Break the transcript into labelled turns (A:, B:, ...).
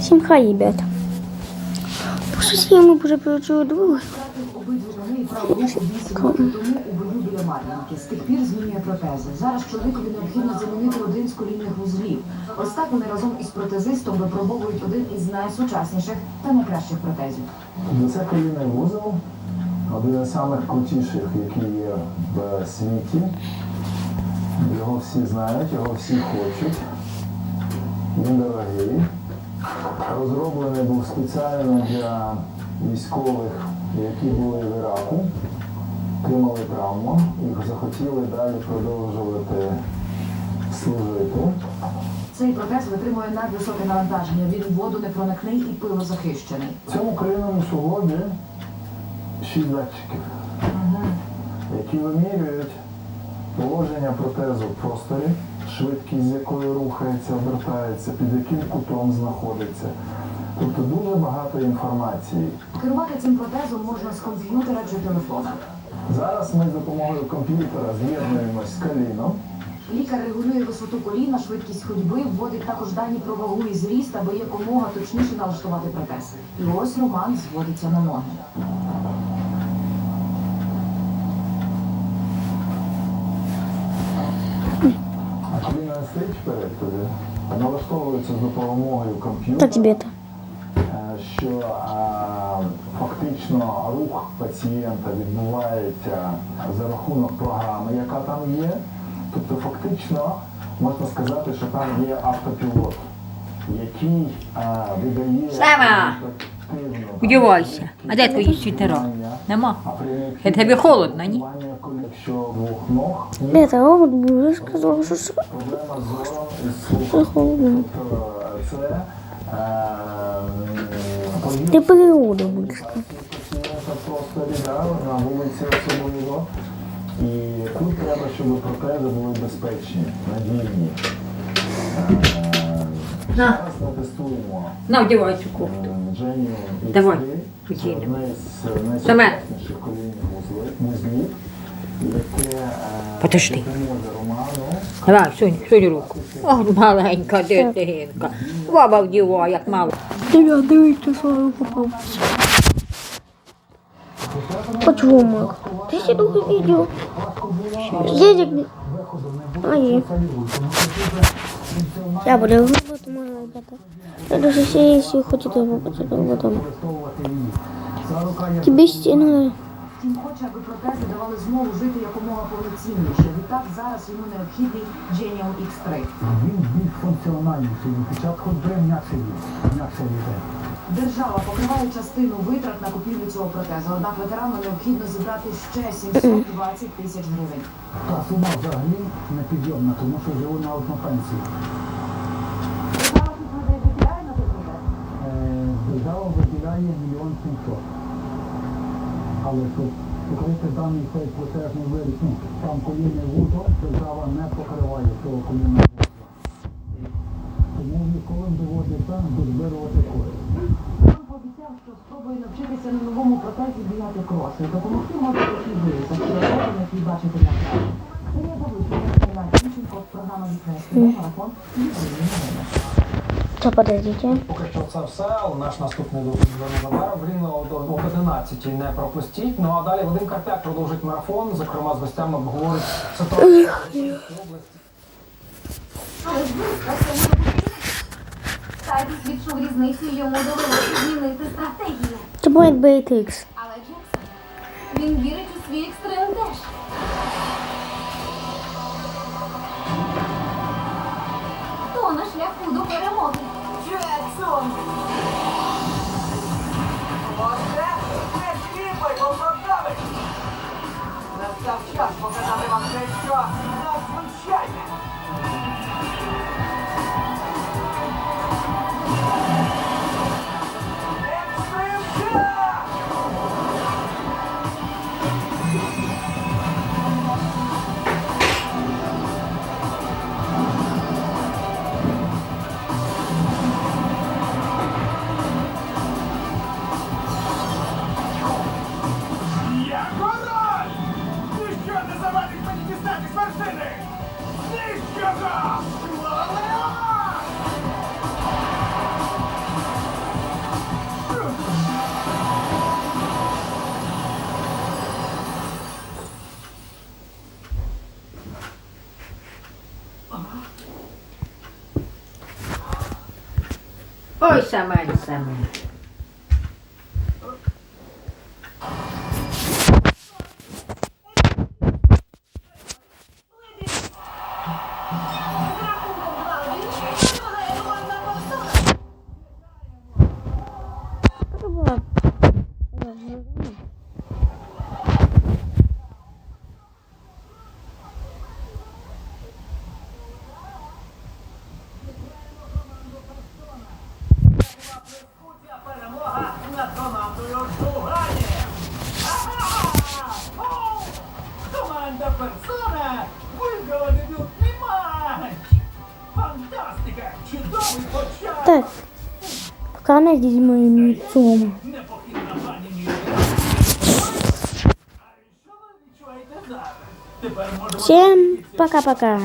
A: Всім хай, ребята. Щось я ми вже перечули друге.
B: І праву руку вісім років тому у біля Мар'їнки. З тих пір змінює протези. Зараз чоловікові необхідно замінити один з колінних вузлів. Ось так вони разом із протезистом випробовують один із найсучасніших та найкращих протезів.
C: Це колінний вузол, один із самих крутіших, який є в світі. Його всі знають, його всі хочуть. Він дорогий. Розроблений був спеціально для військових, які були в Іраку, отримали травму і захотіли далі продовжувати служити.
B: Цей протез витримує надвисоке навантаження. Він воду не проникне і пилозахищений.
C: В цьому колінному суглобі шість датчиків, які вимірюють положення протезу в просторі, швидкість, з якою рухається, обертається, під яким кутом знаходиться. Тобто дуже багато інформації.
B: Керувати цим протезом можна з комп'ютера чи телефона.
C: Зараз ми з допомогою комп'ютера з'єднуємось з коліном.
B: Лікар регулює висоту коліна, швидкість ходьби, вводить також дані про вагу і зріст, аби якомога точніше налаштувати протез. І ось Роман зводиться на ноги.
C: Туди, налаштовується з допомогою комп'ютера. Е, що а, фактично рух пацієнта відбувається за рахунок програми, яка там є. Тобто фактично можна сказати, що там є автопілот, який а, видає
D: Удівайся. А де твої світеро? Нема. Я тобі холодно, ні?
C: ног,
A: Ребята, робот буде сказав, що це холодно.
C: Це е,
A: буде сказати.
C: пацієнта в просторі, да, на вулиці особливо. І тут треба, щоб протези були безпечні, надійні. Е, Зараз ми тестуємо
D: На, вдівай цю кофту.
C: Дженю X3.
D: Давай,
C: Це
D: поділимо.
C: одне з найсучасніших колінних вузли- вузлів, яке допоможе Роману
D: Давай, сунь, сунь руку. Ох, маленька дитинка. Баба вдівай, як мало.
A: Ребята, дивіться, я попав. Почему? Ти ще друге відео. Є як... Є. Я буду робити, може, ребята. Я дуже все, если хочете робити, роботом.
C: Є
A: Тобі стіну.
B: Він хоче, аби протези давали змогу жити якомога повноцінніше. Відтак зараз йому необхідний Genial X3.
E: Він більш функціональніший, від початку день м'якше він, м'якше йде.
B: Держава покриває частину витрат на купівлю цього протезу. Однак ветерану необхідно зібрати ще 720 тисяч гривень.
E: Та сума взагалі непідйомна, тому що живу на одну пенсію.
B: Держава тут виділяє на протез?
E: Держава виділяє мільйон сімсот. Але щоб покрити даний цей протежний виріс, ну, там колінний вузол, держава не покриває цього колінного вузла. Тому військовим доводиться дозбирувати кошти.
B: Він що спробує навчитися на новому протезі бігати кроси. Допомогти може такий виріс, що роботи, який бачите на екрані. Це є Бабуся, Ірина Тімченко, програма «Вікнесний марафон» і
A: Що, подождите.
F: Поки що це все, наш наступний незабаром. Рівно об 11 не пропустіть. Ну а далі Вадим Карпяк продовжить марафон. Зокрема, з гостями обговорить ситуацію в області.
G: Близько відчув різницю, йому довелося змінити стратегію.
A: Це буде BTX.
G: Але Джексон, він вірить
F: Oi, Samara, Samara.
A: Так. Пока не моїм цьому.
F: Непохитна пані Мірі! А що ви відчуваєте зараз? Тепер можемо
A: Всем пока-пока.